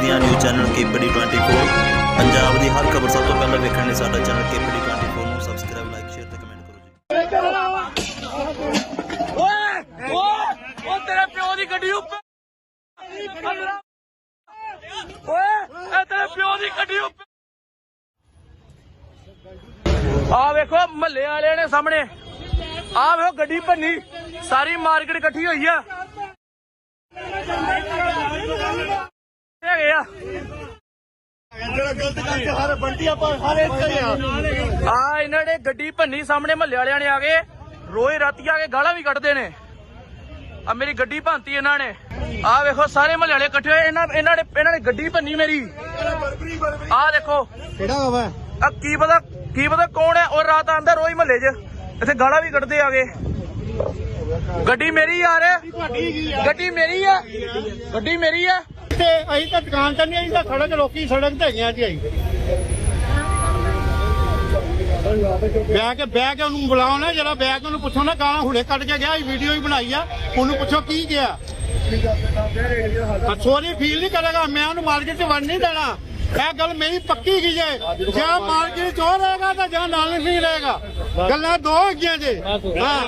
ਪੰਜਾਬ ਦੀਆਂ news channel KPD 24 Punjab ਦੀ ਹਰ ਖਬਰ ਸਭ ਤੋਂ ਪਹਿਲਾਂ ਵੇਖਣ ਲਈ ਸਾਡਾ ਚੈਨਲ ਕੇਪੀਡੀ 24 ਨੂੰ ਸਬਸਕ੍ਰਾਈਬ ਲਾਈਕ ਸ਼ੇਅਰ ਤੇ ਕਮੈਂਟ ਕਰੋ ਜੀ। ਓਏ ਓਏ ਉਹ ਤੇਰੇ ਪਿਓ ਦੀ ਗੱਡੀ ਉੱਪਰ। ਓਏ, ਇਹ ਤੇਰੇ ਪਿਓ ਦੀ ਗੱਡੀ ਉੱਪਰ। ਆ ਵੇਖੋ, ਮਹੱਲੇ ਵਾਲਿਆਂ ਨੇ ਸਾਹਮਣੇ। ਆ ਵੇਖੋ, ਗੱਡੀ ਭੰਨੀ। ਸਾਰੀ ਮਾਰਕੀਟ ਇਕੱਠੀ ਹੋਈ ਆ। ਹੈਗੇ ਆ। ਜਿਹੜਾ ਗਲਤ ਤੇ ਹਰ ਬੰਟੀ ਆਪਾਂ ਹਰ ਹੀ ਆ। ਆ ਇਹਨਾਂ ਨੇ ਗੱਡੀ ਭੰਨੀ ਸਾਹਮਣੇ ਮਹੱਲੇ ਵਾਲਿਆਂ ਨੇ ਆ ਕੇ ਰੋਜ਼ ਰਾਤੀ ਆ ਕੇ ਗਾਲਾਂ ਵੀ ਕੱਢਦੇ ਨੇ। ਆ ਮੇਰੀ ਗੱਡੀ ਭੰਤੀ ਇਹਨਾਂ ਨੇ। ਆ ਵੇਖੋ ਸਾਰੇ ਮਹੱਲੇ ਵਾਲੇ ਇਕੱਠੇ ਹੋਏ ਇਹਨਾਂ ਇਹਨਾਂ ਨੇ ਇਹਨਾਂ ਨੇ ਗੱਡੀ ਭੰਨੀ ਮੇਰੀ। ਆ ਦੇਖੋ। ਕਿਹੜਾ ਵਾ? ਆ ਕੀ ਪਤਾ ਕੀ ਪਤਾ ਕੌਣ ਹੈ ਉਹ ਰਾਤ ਆਂਦਾ ਰੋਜ਼ ਮਹੱਲੇ 'ਚ। ਇੱਥੇ ਗਾਲਾਂ ਵੀ ਕੱਢਦੇ ਆਗੇ ਗੱਡੀ ਮੇਰੀ ਯਾਰ। ਗੱਡੀ ਮੇਰੀ ਆ। ਗੱਡੀ ਮੇਰੀ ਆ। ਤੇ ਅਸੀਂ ਤਾਂ ਦੁਕਾਨ ਤੇ ਨਹੀਂ ਅਸੀਂ ਤਾਂ ਸੜਕ ਰੋਕੀ ਸੜਕ ਤੇ ਹੈਗੀਆਂ ਜੀ ਅਸੀਂ। ਬਹਿ ਕੇ ਬਹਿ ਕੇ ਉਹਨੂੰ ਬੁਲਾਓ ਨਾ ਜਿਹੜਾ ਬਹਿ ਕੇ ਉਹਨੂੰ ਪੁੱਛੋ ਨਾ ਗਾਲਾਂ ਹੁਣੇ ਕੱਢ ਕੇ ਗਿਆ ਇਹ ਵੀਡੀਓ ਹੀ ਬਣਾਈ ਆ। ਉਹਨੂੰ ਪੁੱਛੋ ਕੀ ਗਿਆ। ਸੋਰੀ ਫੀਲ ਨਹੀਂ ਕਰੇਗਾ ਮੈਂ ਉਹਨੂੰ ਮਾਰਕੀਟ 'ਚ ਵੜ ਨਹੀਂ ਦੇਣਾ। ਇਹ ਗੱਲ ਮੇਰੀ ਪੱਕੀ ਕੀ ਜੇ? ਜਾਂ ਮਾਰਕੀਟ 'ਚ ਉਹ ਰਹੇਗਾ ਤਾਂ ਜਾਂ ਨਾਲ ਨਹੀਂ ਰਹੇਗਾ। ਗੱਲਾਂ ਦੋ ਹੈਗੀਆਂ ਜੇ। ਹਾਂ।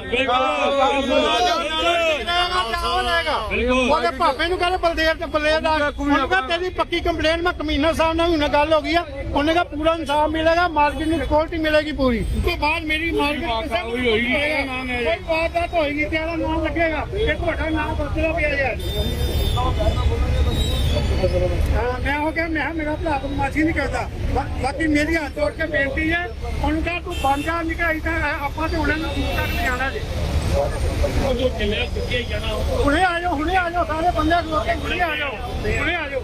ਉਹਦੇ ਭਾਪੇ ਨੂੰ ਕਹਿੰਦੇ ਬਲਦੇਵ ਤੇ ਬਲਦੇਵ ਦਾ ਉਹਨੇ ਕਿਹਾ ਤੇਰੀ ਪੱਕੀ ਕੰਪਲੇਨ ਮੈਂ ਕਮਿਸ਼ਨਰ ਸਾਹਿਬ ਨਾਲ ਹੁਣ ਗੱਲ ਹੋ ਗਈ ਆ। ਉਹਨੇ ਕਿਹਾ ਪੂਰਾ ਇਨਸਾਫ ਮਿਲੇਗਾ ਮਾਰਕੀਟ ਨੂੰ ਸਿਕਿਉਰਿਟੀ ਮਿਲੇਗੀ ਪੂਰੀ। ਉਸ ਤੋਂ ਬਾਅਦ ਮੇਰੀ ਮਾਰਕੀਟ ਕਿਸੇ ਹੋਈ ਹੋਈ ਕੋਈ ਵਾਰਦਾਤ ਹੋਏਗੀ ਤੇ ਇਹਦਾ ਨਾਮ ਲੱਗੇਗਾ। ਇਹ ਤੁਹਾਡਾ ਨਾਮ ਬਦਲੋ ਪਿਆ ਯਾਰ ਹਾਂ, ਮੈਂ ਹੋ ਗਿਆ ਮੈਂ ਕਿਹਾ ਮੇਰਾ ਭਰਾ ਬਦਮਾਸ਼ੀ ਨਹੀਂ ਕਰਦਾ। ਬਾਕੀ ਮੇਰੀ ਹੱਥ ਜੋੜ ਕੇ ਬੇਨਤੀ ਹੈ ਉਹਨੂੰ ਕਹਾ ਤੂੰ ਜਾ ਨਿਕਾਈ ਤਾਂ ਆਪਾਂ ਤੇ ਉਹਨਾਂ ਨੂੰ ਦੂਰ ਤੱਕ ਨਹੀਂ ਜਾਣਾ ਜੀ। ਹੁਣੇ ਆ ਜਾਓ, ਹੁਣੇ ਆ ਜਾਓ, ਸਾਰੇ ਬੰਦੇ ਖਲੋ ਕੇ ਹੁਣੇ ਆ ਜਾਓ, ਹੁਣੇ ਆ ਜਾਓ।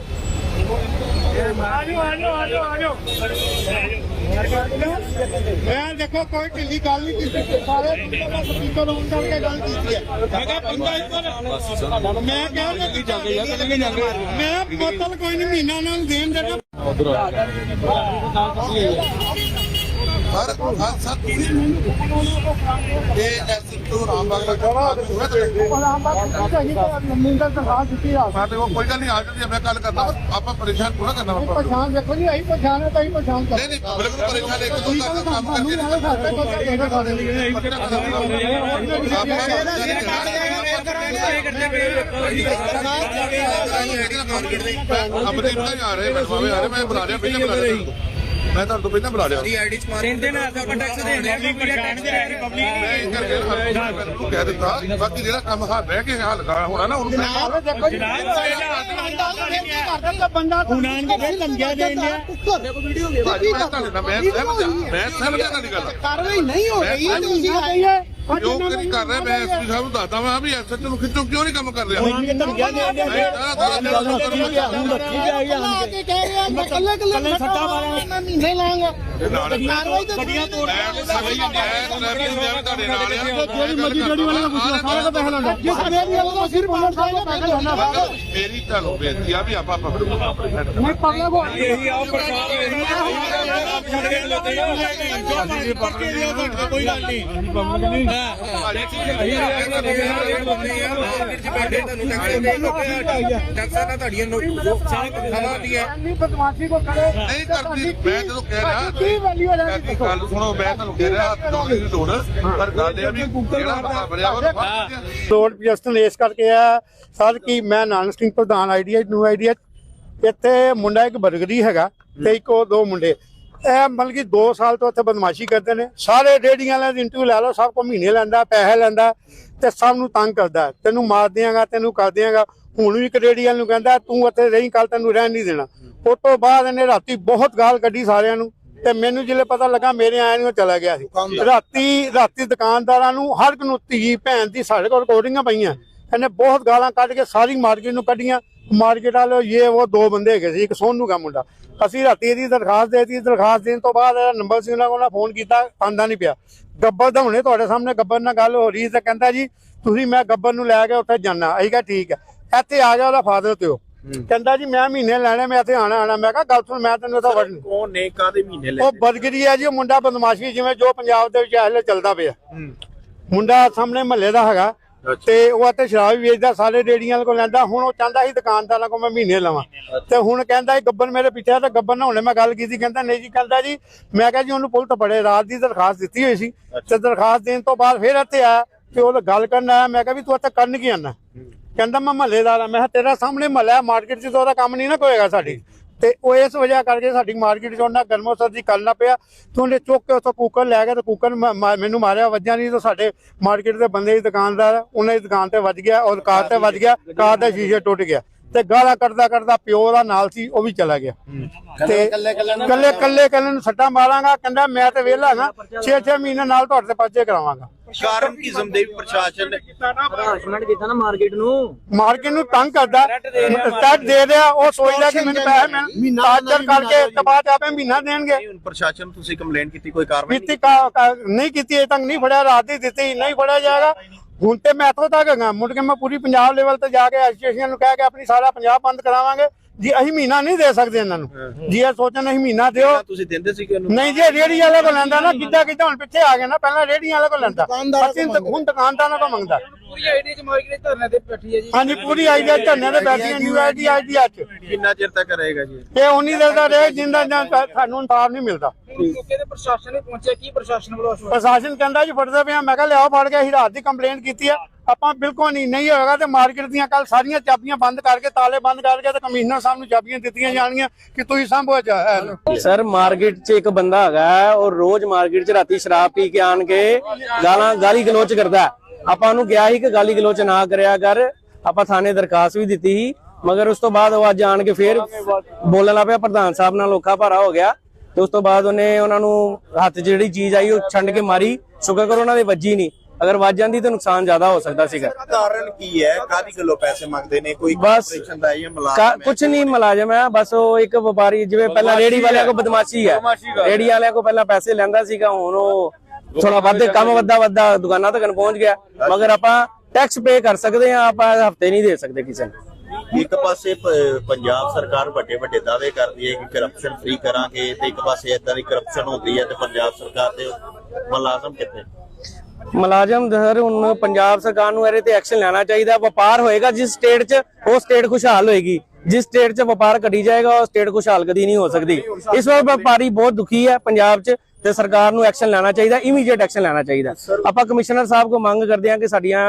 ਮੈਂ ਦੇਖੋ, ਕੋਈ ਢਿੱਲੀ ਗੱਲ ਨਹੀਂ ਕੀਤੀ। ਸਾਰੇ ਬੰਦੇ ਦਾ ਸਪੀਕਰ ਆਨ ਕਰਕੇ ਗੱਲ ਕੀਤੀ ਹੈ। ਮੈਂ ਕਿਹਾ ਬੰਦਾ ਇੱਧਰ ਮੈਂ ਕਿਹਾ ਕਿ ਜਾਂਦੇ ਯਾਰ ਕਿੱਥੇ ਜਾਂਦੇ ਮੈਂ ਬੋਤਲ ਕੋਈ ਨਹੀਂ ਮਹੀਨਾ ਨਾਲ ਦੇਣ ਦੇਣਾ ਹਰ ਹਰ ਸਭ ਇਹ ਐਸੀ ਤੋਂ ਰਾਮਬਾਗ ਦਾ ਸਾਡੇ ਕੋਲ ਕੋਈ ਗੱਲ ਨਹੀਂ ਆ ਜਾਂਦੀ ਮੈਂ ਗੱਲ ਕਰਦਾ ਆਪਾਂ ਪਰੇਸ਼ਾਨ ਥੋੜਾ ਕਰਨਾ ਵਾ ਆਪਾਂ। ਪਛਾਣ ਦੇਖੋ ਜੀ ਅਸੀਂ ਪਛਾਣ ਹੈ ਤਾਂ ਹੀ ਪਛਾਣ ਕਰ ਨਹੀਂ ਨਹੀਂ ਬਿਲਕੁਲ ਪਰੇਸ਼ਾਨ ਇੱਕ ਦੋ ਦਾ ਕੰਮ ਕਰਕੇ ਨਹੀਂ ਆਪਣੇ ਤਾਂ ਜਾ ਰਹੇ ਮੈਂ ਭਾਵੇਂ ਆ ਰਹੇ ਮੈਂ ਬੁਲਾ ਲਿਆ ਪਹਿਲਾਂ ਬੁਲਾ ਲਿਆ ਮੈਂ ਤੁਹਾਨੂੰ ਤੋਂ ਪਹਿਲਾਂ ਬੁਲਾ ਲਿਆ। ਤਿੰਨ ਦਿਨ ਆਪਾਂ ਟੈਕਸ ਦੇਣੇ ਮੈਂ ਇਹ ਕਰਕੇ ਤੁਹਾਨੂੰ ਕਹਿ ਦਿੱਤਾ ਬਾਕੀ ਜਿਹੜਾ ਕੰਮ ਹਾਂ ਬਹਿ ਕੇ ਹੱਲ ਕਰ। ਹੋਣਾ ਨਾ ਉਹਨੂੰ ਆਵੇ ਦੇਖੋ ਜੀ ਬੰਦਾ ਹੁਣਾਨ ਕੇ ਫਿਰ ਲੰਗਿਆ ਦੇ ਇੰਡੀਆ ਭਾਜੀ ਮੈਂ ਤੁਹਾਡੇ ਨਾਲ ਮੈਂ ਹਾਂ ਮੈਂ ਸਹਿਮਤ ਹਾਂ ਤੁਹਾਡੀ ਗੱਲ। ਕਾਰਵਾਈ ਨਹੀਂ ਹੋ ਰਹੀ ਹੈ ਤੁਸੀਂ ਆਈ ਹੈ। ਜੋ ਕੁਝ ਕਰ ਰਿਹਾ ਮੈਂ ਐਸਪੀ ਸਾਹਿਬ ਨੂੰ ਦੱਸਦਾ ਵਾਂ ਵੀ ਐਸਐਚ ਨੂੰ ਖਿੱਚੋ ਕਿਉਂ ਨਹੀਂ ਕੰਮ ਕਰ ਰਿਹਾ? ਧਮਕੀਆਂ ਦੇ ਲਾ ਕੇ ਕਹਿ ਰਿਹਾ ਮੈਂ ਕੱਲੇ ਕੱਲੇ ਸੱਟਾ ਮਾਰਾਂ। ਮੈਂ ਮਹੀਨੇ ਲਾਂਗਾ। ਕਾਰਵਾਈ ਤਾਂ ਗੱਡੀਆਂ ਤੋੜ ਤੁਹਾਡੇ ਨਾਲ ਆ। ਜਿਹੜੀ ਮੱਜੀ ਜਿਹੜੀ ਵਾਲੇ ਦਾ ਪੁੱਛਣਾ ਸਾਰਾ ਦਾ ਪੈਸਾ ਲਾਂਦਾ ਜਿਸ ਮੇਰੀ ਵਾਲਾ ਦਾ ਸਿਰ ਬੰਦਾ ਸਾਰਾ ਪੈਸਾ ਲਾਣਾ ਮੇਰੀ ਤੁਹਾਨੂੰ ਬੇਨਤੀ ਆ ਵੀ ਆਪਾਂ ਪਕੜੋ ਆਪਣੇ ਹੈਡ ਮੈਂ ਪਗਲਾ ਕੋ ਇਹੀ ਆਓ ਪ੍ਰਸ਼ਾਦ ਇਹੀ ਛੱਡ ਕੇ ਲੋਤੇ ਕੋਈ ਗੱਲ ਨਹੀਂ। ਨਹੀਂ। ਬਦਮਾਸ਼ੀ ਕੋ ਕਰੇ ਨਹੀਂ ਕਰਦੀ ਮੈਂ ਜਦੋਂ ਕਹਿ ਰਿਹਾ ਕੀ ਵੈਲਿਊ ਹੈ ਕਿ ਗੱਲ ਸੁਣੋ ਮੈਂ ਤੁਹਾਨੂੰ ਕਹਿ ਰਿਹਾ ਹੱਥ ਧੋਣ ਦੀ ਲੋੜ ਪਰ ਗੱਲ ਇਹ ਆ ਵੀ ਜਿਹੜਾ ਬੰਦਾ ਬੜਿਆ ਉਹ ਫੜ ਕੇ ਰੋਡ ਪਿਸਟਨ ਇਸ ਕਰਕੇ ਆ ਸਰ ਕਿ ਮੈਂ ਨਾਨਕ ਸਿੰਘ ਪ੍ਰਧਾਨ ਆਈਡੀਆ ਨਿਊ ਆਈਡੀਆ ਇੱਥੇ ਮੁੰਡਾ ਇੱਕ ਬਰਗਰੀ ਹੈਗਾ ਤੇ ਇੱਕ ਉਹ ਦੋ ਮੁੰਡੇ। ਇਹ ਮਤਲਬ ਕਿ 2 ਸਾਲ ਤੋਂ ਇੱਥੇ ਬਦਮਾਸ਼ੀ ਕਰਦੇ ਨੇ। ਸਾਰੇ ਰੇੜੀਆਂ ਵਾਲਿਆਂ ਦੀ ਇੰਟਰਵਿਊ ਲੈ ਲਓ ਸਭ ਕੋ ਮਹੀਨੇ ਲੈਂਦਾ ਪੈਸੇ ਲੈਂਦਾ ਤੇ ਸਭ ਨੂੰ ਤੰਗ ਕਰਦਾ। ਤੈਨੂੰ ਮਾਰ ਦਿਆਂਗਾ ਤੈਨੂੰ ਕਰ ਦਿਆਂਗਾ। ਹੁਣ ਵੀ ਵਾਲੇ ਨੂੰ ਕਹਿੰਦਾ ਤੂੰ ਇੱਥੇ ਰਹੀ ਕੱਲ ਤੈਨੂੰ ਰਹਿਣ ਨਹੀਂ ਦੇਣਾ। ਉਸ ਤੋਂ ਬਾਅਦ ਇਹਨੇ ਰਾਤੀ ਬਹੁਤ ਗਾਲ ਕੱਢੀ ਸਾਰਿਆਂ ਨੂੰ ਤੇ ਮੈਨੂੰ ਜਿਲੇ ਪਤਾ ਲੱਗਾ ਮੇਰੇ ਆਇਆ ਨੂੰ ਚਲਾ ਗਿਆ ਸੀ। ਰਾਤੀ ਰਾਤੀ ਦੁਕਾਨਦਾਰਾਂ ਨੂੰ ਹਰ ਇੱਕ ਨੂੰ ਧੀ ਭੈਣ ਦੀ ਸਾਡੇ ਕੋਲ ਰਿਕਾਰਡਿੰਗਾਂ ਪਈਆਂ। ਇਹਨੇ ਬਹੁਤ ਗਾਲਾਂ ਕੱਢ ਕੇ ਸਾਰੀ ਮਾਰਕੀਟ ਨੂੰ ਕੱਢੀਆਂ। ਮਾਰਕੀਟ ਵਾਲੇ ਇਹ ਉਹ ਦੋ ਬੰਦੇ ਹੈਗੇ ਸੀ ਇੱਕ ਸੋਨੂ ਦਾ ਮੁੰਡਾ। ਅਸੀਂ ਰਾਤੀ ਇਹਦੀ ਦਰਖਾਸਤ ਦੇਤੀ ਦਰਖਾਸਤ ਦੇਣ ਤੋਂ ਬਾਅਦ ਨੰਬਰ ਸੀ ਉਹਨਾਂ ਕੋਲ ਫੋਨ ਕੀਤਾ ਆਂਦਾ ਨਹੀਂ ਪਿਆ। ਗੱਬਰ ਦਾ ਹੁਣੇ ਤੁਹਾਡੇ ਸਾਹਮਣੇ ਗੱਬਰ ਨਾਲ ਗੱਲ ਹੋ ਰਹੀ ਤੇ ਕਹਿੰਦਾ ਜੀ ਤੁਸੀਂ ਮੈਂ ਗੱਬਰ ਨੂੰ ਲੈ ਕੇ ਉੱਥੇ ਜਾਣਾ ਅਸੀਂ ਕਿਹਾ ਠੀਕ ਹੈ। ਇੱਥੇ ਆ ਜਾ ਉਹਦਾ ਫਾਦਰ ਤੇ ਉਹ। ਕਹਿੰਦਾ ਜੀ ਮੈਂ ਮਹੀਨੇ ਲੈਣੇ ਮੈਂ ਇੱਥੇ ਆਣਾ ਆਣਾ। ਮੈਂ ਕਿਹਾ ਗੱਲ ਸੁਣ ਮੈਂ ਤੈਨੂੰ ਤਾਂ ਵੜਨ ਕੌਣ ਨੇ ਕਾਦੇ ਮਹੀਨੇ ਲੈ ਉਹ ਬਦਗਰੀ ਹੈ ਜੀ ਉਹ ਮੁੰਡਾ ਬਦਮਾਸ਼ੀ ਜਿਵੇਂ ਜੋ ਪੰਜਾਬ ਦੇ ਵਿੱਚ ਇਹਲੇ ਚੱਲਦਾ ਪਿਆ। ਮੁੰਡਾ ਸਾਹਮਣੇ ਮਹੱਲੇ ਦਾ ਹੈਗਾ। ਤੇ ਉਹ ਤੇ ਸ਼ਰਾਬ ਵੀ ਵੇਚਦਾ ਸਾਰੇ ਰੇੜੀਆਂ ਕੋਲ ਲੈਂਦਾ ਹੁਣ ਉਹ ਚਾਹੁੰਦਾ ਸੀ ਦੁਕਾਨਦਾਰਾਂ ਕੋਲ ਮੈਂ ਮਹੀਨੇ ਲਵਾਂ। ਤੇ ਹੁਣ ਕਹਿੰਦਾ ਇਹ ਗੱਬਰ ਮੇਰੇ ਪਿੱਛੇ ਆ ਤੇ ਗੱਬਰ ਨਾਲ ਹੁਣੇ ਮੈਂ ਗੱਲ ਕੀਤੀ ਕਹਿੰਦਾ ਨਹੀਂ ਜੀ ਕਹਿੰਦਾ ਜੀ ਮੈਂ ਕਿਹਾ ਜੀ ਉਹਨੂੰ ਪੁੱਲ ਤੋਂ ਬੜੇ ਰਾਤ ਦੀ ਦਰਖਾਸਤ ਦਿੱਤੀ ਹੋਈ ਸੀ। ਤੇ ਦਰਖਾਸਤ ਦੇਣ ਤੋਂ ਬਾਅਦ ਫਿਰ ਇੱਥੇ ਆਇਆ ਤੇ ਉਹ ਗੱਲ ਕਰਨ ਆਇਆ ਮੈਂ ਕਿਹਾ ਵੀ ਤੂੰ ਇੱਥੇ ਕਰਨ ਕੀ ਆਣਾ ਕਹਿੰਦਾ ਮੈਂ ਮਹੱਲੇਦਾਰ ਆ ਮੈਂ ਕਿਹਾ ਤੇਰਾ ਸਾਹਮਣੇ ਮਹੱਲਾ ਮਾਰਕੀਟ 'ਚ ਤਾਂ ਉਹਦਾ ਕੰਮ ਨਹੀਂ ਨਾ ਕੋਏਗਾ ਸਾਡੀ। ਤੇ ਉਹ ਇਸ ਵਜ੍ਹਾ ਕਰਕੇ ਸਾਡੀ ਮਾਰਕੀਟ 'ਚ ਉਹਨਾਂ ਗਰਮੋ ਸਰਦੀ ਕਰਨਾ ਪਿਆ। ਤੇ ਉਹਨੇ ਚੁੱਕ ਕੇ ਉੱਥੋਂ ਕੁੱਕਰ ਲੈ ਗਿਆ ਤੇ ਕੂਕਰ ਮੈਨੂੰ ਮਾਰਿਆ, ਵੱਜਿਆ ਨਹੀਂ ਤੇ ਸਾਡੇ ਮਾਰਕੀਟ ਦੇ ਬੰਦੇ ਦੀ ਦੁਕਾਨਦਾਰ, ਉਹਨਾਂ ਦੀ ਦੁਕਾਨ ਤੇ ਵੱਜ ਗਿਆ ਔਰ ਕਾਰ ਤੇ ਵੱਜ ਗਿਆ, ਕਾਰ ਦਾ ਸ਼ੀਸ਼ੇ ਟੁੱਟ ਗਿਆ। ਤੇ ਗਾਲਾਂ ਕੱਢਦਾ ਕੱਢਦਾ ਪਿਓ ਦਾ ਨਾਲ ਸੀ ਉਹ ਵੀ ਚਲਾ ਗਿਆ। ਤੇ ਕੱਲੇ ਕੱਲੇ ਕੱਲੇ ਕੱਲੇ ਨੂੰ ਸੱਟਾਂ ਮਾਰਾਂਗਾ ਕਹਿੰਦਾ ਮੈਂ ਤੇ ਵਿਹਲਾ ਹਾਂ 6-6 ਮਹੀਨੇ ਨਾਲ ਤੁਹਾਡੇ ਤੇ ਪਰਚੇ ਕਰਾਵਾਂਗਾ। ਕਾਰਨ ਕਿਸਮ ਦੇ ਪ੍ਰਸ਼ਾਸਨ ਨੇ? ਹਰਾਸਮੈਂਟ ਕੀਤਾ ਨਾ ਮਾਰਕੀਟ ਨੂੰ। ਮਾਰਕੀਟ ਨੂੰ ਤੰਗ ਕਰਦਾ ਟੈਟ ਦੇ ਰਿਹਾ ਉਹ ਸੋਚਦਾ ਕਿ ਮੈਨੂੰ ਪੈਸੇ ਮਿਲਣ ਟਾਰਚਰ ਕਰਕੇ ਤੇ ਬਾਅਦ ਆਪੇ ਮਹੀਨਾ ਦੇਣਗੇ। ਪ੍ਰਸ਼ਾਸਨ ਤੁਸੀਂ ਕੰਪਲੇਂਟ ਕੀਤੀ ਕੋਈ ਕਾਰਵਾਈ ਕੀਤੀ ਨਹੀਂ ਕੀਤੀ ਅਜੇ ਤੱਕ ਨਹੀਂ ਫੜਿਆ ਰਾਤ ਦੀ ਦਿੱਤੀ ਨਹੀਂ ਫੜਿਆ ਜਾਏਗਾ। ਹੁਣ ਤੇ ਮੈਂ ਇੱਥੋਂ ਤੱਕ ਹੈਗਾ। ਮੁੜ ਕੇ ਮੈਂ ਪੂਰੀ ਪੰਜਾਬ ਲੈਵਲ ਤੇ ਜਾ ਕੇ ਐਸੋਸੀਏਸ਼ਨ ਨੂੰ ਕਹਿ ਕੇ ਆਪਣੀ ਸਾਰਾ ਪੰਜਾਬ ਬੰਦ ਕਰਾਵਾਂਗੇ। ਜੀ ਅਸੀਂ ਮਹੀਨਾ ਨਹੀਂ ਦੇ ਸਕਦੇ ਇਹਨਾਂ ਨੂੰ। ਜੀ ਇਹ ਸੋਚਣ ਅਸੀਂ ਮਹੀਨਾ ਦਿਓ। ਤੁਸੀਂ ਦਿੰਦੇ ਸੀ ਕਿ ਉਹਨੂੰ? ਨਹੀਂ ਜੀ ਰੇੜੀ ਵਾਲੇ ਕੋਲ ਲੈਂਦਾ ਨਾ ਕਿੱਦਾਂ ਕਿੱਦਾਂ ਹੁਣ ਪਿੱਛੇ ਆ ਗਏ ਨਾ ਪਹਿਲਾਂ ਰੇੜੀ ਵਾਲੇ ਕੋਲ ਲੈਂਦਾ। ਅਸੀਂ ਤਾਂ ਹੁਣ ਦੁਕਾਨਦਾਰਾਂ ਕੋਲ ਮੰਗਦਾ। ਪੂਰੀ ਆਈਡੀ ਚ ਮਾਰਕੀਟ ਧਰਨੇ ਤੇ ਬੈਠੀ ਹੈ ਜੀ। ਹਾਂਜੀ ਪੂਰੀ ਆਈਡੀਆ ਝੰਨੇ ਤੇ ਬੈਠੀਆਂ ਨਿਊ ਆਈਡੀ ਆਈਡੀਆ ਚ ਕਿੰਨਾ ਚਿਰ ਤੱਕ ਰਹੇਗਾ ਜੀ? ਇਹ ਉਨੀ ਦੇਰ ਦਾ ਰਹੇ ਜਿੰਦਾ ਜਾਂ ਸਾਨੂੰ ਇਨਸਾਫ ਨਹੀਂ ਮਿਲਦਾ। ਮੌਕੇ ਤੇ ਪ੍ਰਸ਼ਾਸਨ ਨੇ ਪਹੁੰਚਿਆ ਕੀ ਪ੍ਰਸ਼ਾਸਨ ਵੱਲੋਂ ਪ੍ਰਸ਼ਾਸਨ ਕਹਿੰਦਾ ਜੀ ਫੜਦੇ ਪਿਆ ਮੈਂ ਕਿਹਾ ਲਿਆਓ ਫੜ ਕੇ ਅਸੀਂ ਰਾਤ ਦੀ ਕੰਪਲੇਂਟ ਕੀਤੀ ਆ ਆਪਾਂ ਬਿਲਕੁਲ ਨਹੀਂ ਨਹੀਂ ਹੋਏਗਾ ਤੇ ਮਾਰਕੀਟ ਦੀਆਂ ਕੱਲ ਸਾਰੀਆਂ ਚਾਬੀਆਂ ਬੰਦ ਕਰਕੇ ਤਾਲੇ ਬੰਦ ਕਰਕੇ ਤੇ ਕਮਿਸ਼ਨਰ ਸਾਹਿਬ ਨੂੰ ਚਾਬੀਆਂ ਦਿੱਤੀਆਂ ਜਾਣਗੀਆਂ ਕਿ ਤੁਸੀਂ ਸੰਭੋ ਸਰ ਮਾਰਕੀਟ 'ਚ ਇੱਕ ਬੰਦਾ ਹੈਗਾ ਹੈ, ਰੋਜ਼ ਮਾਰਕੀਟ 'ਚ ਰਾਤੀ ਸ਼ਰਾਬ ਪੀ ਕੇ ਆਣ ਕੇ ਗਾਲਾਂ ਗਾਲੀ ਗਲੋਚ ਕਰਦਾ ਆਪਾਂ ਉਹਨੂੰ ਕਿਹਾ ਸੀ ਕਿ ਗਾਲੀ ਗਲੋਚ ਨਾ ਕਰਿਆ ਕਰ ਆਪਾਂ ਥਾਣੇ ਦਰਖਾਸਤ ਵੀ ਦਿੱਤੀ ਸੀ ਮਗਰ ਉਸ ਤੋਂ ਬਾਅਦ ਉਹ ਅੱਜ ਆਣ ਕੇ ਫੇਰ ਬੋਲਣ ਲੱਗ ਪਿਆ ਪ੍ਰਧਾਨ ਸਾਹਿਬ ਨਾਲ ਔਖਾ ਭਾਰਾ ਹੋ ਗਿਆ। ਤੇ ਉਸ ਤੋਂ ਬਾਅਦ ਉਹਨੇ ਉਹਨਾਂ ਨੂੰ ਹੱਥ 'ਚ ਜਿਹੜੀ ਚੀਜ਼ ਆਈ ਉਹ ਛੰਡ ਕੇ ਮਾਰੀ। ਸ਼ੁਕਰ ਕਰੋ ਉਹਨਾਂ ਦੇ ਵੱਜੀ ਨਹੀਂ। ਅਗਰ ਵੱਜ ਜਾਂਦੀ ਤਾਂ ਨੁਕਸਾਨ ਜ਼ਿਆਦਾ ਹੋ ਸਕਦਾ ਸੀਗਾ। ਕਾਰਨ ਕੀ ਹੈ? ਕਾਦੀ ਗੱਲੋਂ ਪੈਸੇ ਮੰਗਦੇ ਨੇ? ਕੋਈ ਆਪਰੇਸ਼ਨ ਦਾ ਇਹ ਮੁਲਾਜ਼ਮ ਕਾ- ਹੈ? ਕੁਛ ਨਹੀਂ ਮੁਲਾਜ਼ਮ ਹੈ ਬਸ ਉਹ ਇੱਕ ਵਪਾਰੀ ਜਿਵੇਂ ਪਹਿਲਾਂ ਰੇੜੀ ਵਾਲਿਆਂ ਕੋ ਬਦਮਾਸ਼ੀ ਹੈ। ਰੇੜੀ ਵਾਲਿਆਂ ਕੋ ਪਹਿਲਾਂ ਪੈਸੇ ਲੈਂਦਾ ਸੀਗਾ ਹੁਣ ਉਹ ਥੋੜਾ ਵੱਧ ਕੰਮ ਵੱਧਾ ਵੱਧਾ ਦੁਕਾਨਾਂ ਤੱਕ ਪਹੁੰਚ ਗਿਆ। ਮਗਰ ਆਪਾਂ ਟੈਕਸ ਪੇ ਕਰ ਸਕਦੇ ਆ ਆਪਾਂ ਹਫ਼ਤੇ ਨਹੀਂ ਦੇ ਸਕਦੇ ਕਿਸੇ ਨੂੰ। ਇੱਕ ਪਾਸੇ ਪੰਜਾਬ ਸਰਕਾਰ ਵੱਡੇ ਵੱਡੇ ਦਾਅਵੇ ਕਰਦੀ ਹੈ ਕਿ ਕਰਪਸ਼ਨ ਫ੍ਰੀ ਕਰਾਂਗੇ ਤੇ ਇੱਕ ਪਾਸੇ ਇਦਾਂ ਦੀ ਕਰਪਸ਼ਨ ਹੁੰਦੀ ਹੈ ਤੇ ਪੰਜਾਬ ਸਰਕਾਰ ਦੇ ਮੁਲਾਜ਼ਮ ਕਿੱਥੇ? ਮੁਲਾਜ਼ਮ ਸਰ ਹੁਣ ਪੰਜਾਬ ਸਰਕਾਰ ਨੂੰ ਇਹਦੇ ਤੇ ਐਕਸ਼ਨ ਲੈਣਾ ਚਾਹੀਦਾ। ਵਪਾਰ ਹੋਏਗਾ ਜਿਸ ਸਟੇਟ 'ਚ, ਉਹ ਸਟੇਟ ਖੁਸ਼ਹਾਲ ਹੋਏਗੀ। ਜਿਸ ਸਟੇਟ 'ਚ ਵਪਾਰ ਘਟੀ ਜਾਏਗਾ, ਉਹ ਸਟੇਟ ਖੁਸ਼ਹਾਲ ਕਦੀ ਨਹੀਂ ਹੋ ਸਕਦੀ। ਇਸ ਵਾਰ ਵਪਾਰੀ ਬਹੁਤ ਦੁਖੀ ਹੈ ਪੰਜਾਬ 'ਚ। ਤੇ ਸਰਕਾਰ ਨੂੰ ਐਕਸ਼ਨ ਲੈਣਾ ਚਾਹੀਦਾ ਇਮੀਡੀਏਟ ਐਕਸ਼ਨ ਲੈਣਾ ਚਾਹੀਦਾ। ਆਪਾਂ ਕਮਿਸ਼ਨਰ ਸਾਹਿਬ ਕੋ ਮੰਗ ਕਰਦੇ ਹਾਂ ਕਿ ਸਾਡੀਆਂ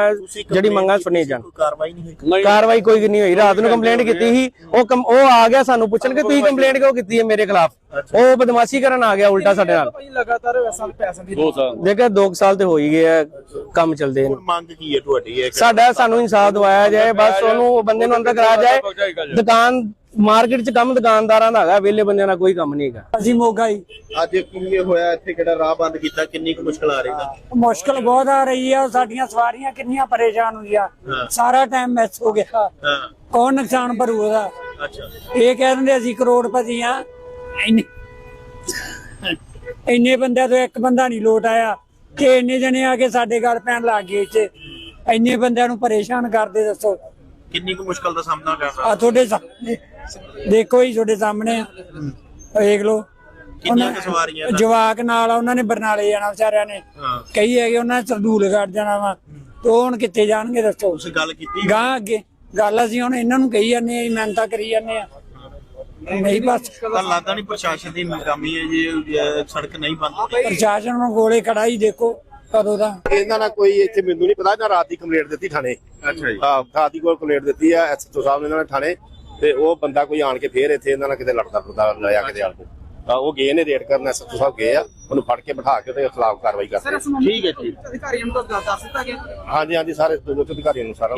ਜਿਹੜੀ ਮੰਗਾਂ ਸੁਣੀਆਂ ਜਾਣ। ਕੋਈ ਕਾਰਵਾਈ ਨਹੀਂ ਹੋਈ? ਕਾਰਵਾਈ ਕੋਈ ਨਹੀਂ ਹੋਈ। ਰਾਤ ਨੂੰ ਕੰਪਲੇਂਟ ਕੀਤੀ ਸੀ ਉਹ ਉਹ ਆ ਗਿਆ ਸਾਨੂੰ ਪੁੱਛਣ ਕਿ ਤੁਸੀਂ ਕੰਪਲੇਂਟ ਕਿਉਂ ਕੀਤੀ ਹੈ ਮੇਰੇ ਖਿਲਾਫ? ਉਹ ਬਦਮਾਸ਼ੀ ਕਰਨ ਆ ਗਿਆ ਉਲਟਾ ਸਾਡੇ ਨਾਲ। ਲਗਾਤਾਰ ਵੈਸਾ ਪੈਸੇ ਦੀ ਦੇਖਿਆ 2 ਸਾਲ ਤੇ ਹੋ ਹੀ ਗਏ ਆ ਕੰਮ ਚੱਲਦੇ ਨੇ। ਮੰਗ ਕੀ ਹੈ ਤੁਹਾਡੀ? ਸਾਡਾ ਸਾਨੂੰ ਇਨਸਾਫ ਦਵਾਇਆ ਜਾਏ ਬਸ ਉਹਨੂੰ ਉਹ ਬੰਦੇ ਨੂੰ ਅੰਦਰ ਕਰਾਇਆ ਜਾਏ। ਦੁਕਾਨ ਮਾਰਕੀਟ 'ਚ ਕੰਮ ਦੁਕਾਨਦਾਰਾਂ ਦਾ ਹੈਗਾ ਵਿਹਲੇ ਬੰਦਿਆਂ ਦਾ ਕੋਈ ਕੰਮ ਨਹੀਂ ਹੈਗਾ। ਅਸੀਂ ਮੋਗਾ ਹੀ। ਅੱਜ ਕਿੰਨੇ ਹੋਇਆ ਇੱਥੇ ਕਿਹੜਾ ਰਾਹ ਬੰਦ ਕੀਤਾ ਕਿੰਨੀ ਕੁ ਮੁਸ਼ਕਲ ਆ ਰਹੀ ਹੈ? ਮੁਸ਼ਕਲ ਬਹੁਤ ਆ ਰਹੀ ਆ ਸਾਡੀਆਂ ਸਵਾਰੀਆਂ ਕਿੰਨੀਆਂ ਪਰੇਸ਼ਾਨ ਹੋਈਆਂ। ਸਾਰਾ ਟਾਈਮ ਮਿਸ ਹੋ ਗਿਆ। ਹਾਂ। ਕੌਣ ਨੁਕਸਾਨ ਭਰੂ ਉਹਦਾ? ਅੱਛਾ। ਇਹ ਕਹਿ ਦਿੰਦੇ ਅਸੀਂ ਕਰੋੜਪਤੀ ਆ। ਇੰਨੇ ਇੰਨੇ ਬੰਦਿਆਂ ਤੋਂ ਇੱਕ ਬੰਦਾ ਨਹੀਂ ਲੋਟ ਆਇਆ। ਕਿ ਇੰਨੇ ਜਣੇ ਆ ਕੇ ਸਾਡੇ ਗੱਲ ਪੈਣ ਲੱਗ ਗਏ ਇੱਥੇ। ਇੰਨੇ ਬੰਦਿਆਂ ਨੂੰ ਪਰੇਸ਼ਾਨ ਕਰਦੇ ਦੱਸੋ। ਕਿੰਨੀ ਕੁ ਮੁਸ਼ਕਲ ਦਾ ਸਾਹਮਣਾ ਕਰ ਆ ਤੁਹਾਡੇ ਸਾਹਮਣੇ ਦੇਖੋ ਹੀ ਤੁਹਾਡੇ ਸਾਹਮਣੇ। ਆ ਦੇਖ ਲਓ। ਕਿੰਨੀਆਂ ਕੁ ਸਵਾਰੀਆਂ ਦਾ? ਜਵਾਕ ਨਾਲ ਆ, ਉਹਨਾਂ ਨੇ ਬਰਨਾਲੇ ਜਾਣਾ ਵਿਚਾਰਿਆਂ ਨੇ। ਹਾਂ। ਕਈ ਹੈਗੇ ਉਹਨਾਂ ਨੇ ਸਰਦੂਲ ਕੱਢ ਜਾਣਾ ਵਾ। ਤੇ ਉਹ ਹੁਣ ਕਿੱਥੇ ਜਾਣਗੇ ਦੱਸੋ? ਤੁਸੀਂ ਗੱਲ ਕੀਤੀ? ਗਾਂ ਅੱਗੇ। ਗੱਲ ਅਸੀਂ ਹੁਣ ਇਹਨਾਂ ਨੂੰ ਕਹੀ ਜਾਂਦੇ ਆ ਮਿਹਨਤਾਂ ਕਰੀ ਜਾਂਦੇ ਆ। ਨਹੀਂ ਬਸ। ਤਾਂ ਲੱਗਦਾ ਨਹੀਂ ਪ੍ਰਸ਼ਾਸਨ ਦੀ ਨਾਕਾਮੀ ਹੈ ਜੀ ਸੜਕ ਨਹੀਂ ਬੰਦ ਹੋਈ ਪ੍ਰਸ਼ਾਸਨ ਨੂੰ ਗੋਲੇ ਖੜਾਈ ਦੇਖੋ ਕਦੋਂ ਦਾ। ਇਹਨਾਂ ਨਾਲ ਕੋਈ ਇੱਥੇ ਮੈਨੂੰ ਨਹੀਂ ਪਤਾ ਇਹਨਾਂ ਰਾਤ ਦੀ ਕੰਪਲੇਂਟ ਦਿੱਤੀ ਥਾਣੇ। ਅੱਛਾ ਜੀ। ਹਾਂ ਰਾਤ ਦੀ ਕੋਲ ਕੰਪਲੇਂਟ ਦਿੱਤੀ ਆ ਐਸਐਚਓ ਸਾਹਿਬ ਨੇ ਇਹਨਾਂ ਨੇ ਥਾਣੇ। ਤੇ ਉਹ ਬੰਦਾ ਕੋਈ ਆਣ ਕੇ ਫੇਰ ਇੱਥੇ ਇਹਨਾਂ ਨਾਲ ਕਿਤੇ ਲੜਦਾ ਫੁਰਦਾ ਲਿਆ ਕਿਤੇ ਆਲ ਤਾਂ ਉਹ ਗਏ ਨੇ ਰੇਡ ਕਰਨ ਐਸਐਚਓ ਸਾਹਿਬ ਗਏ ਆ ਉਹਨੂੰ ਫੜ ਕੇ ਬਿਠਾ ਕੇ ਉਹਦੇ ਖਿਲਾਫ ਕਾਰਵਾਈ ਕਰਦੇ ਆ। ਠੀਕ ਹੈ ਜੀ। ਅਧਿਕਾਰੀਆਂ ਨੂੰ ਤਾਂ ਦੱਸ ਦਿੱਤਾ ਗਿਆ? ਹਾਂਜੀ ਹਾਂਜੀ ਸਾਰੇ ਦੋਨੋਂ ਅਧਿਕਾਰੀਆਂ ਨੂੰ ਸਾਰਾ